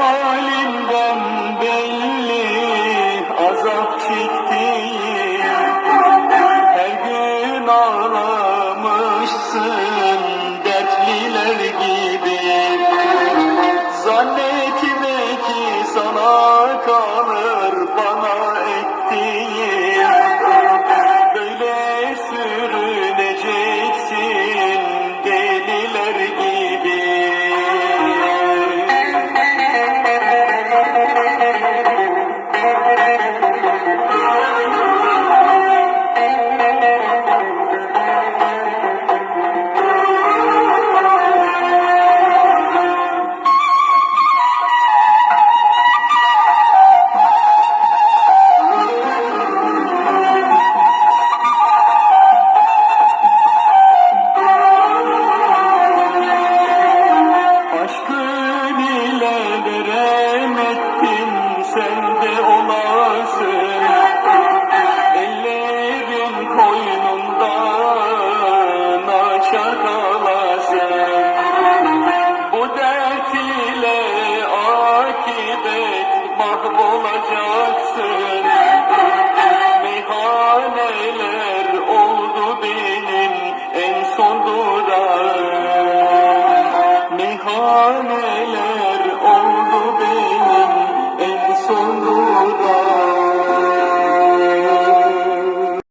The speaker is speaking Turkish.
Halimden belli azap çektiğim. Her gün ağlamışsın dertliler gibi. Zannetme ki sana kalır bana kahrolacaksın Meyhaneler oldu benim en son durağım. Meyhaneler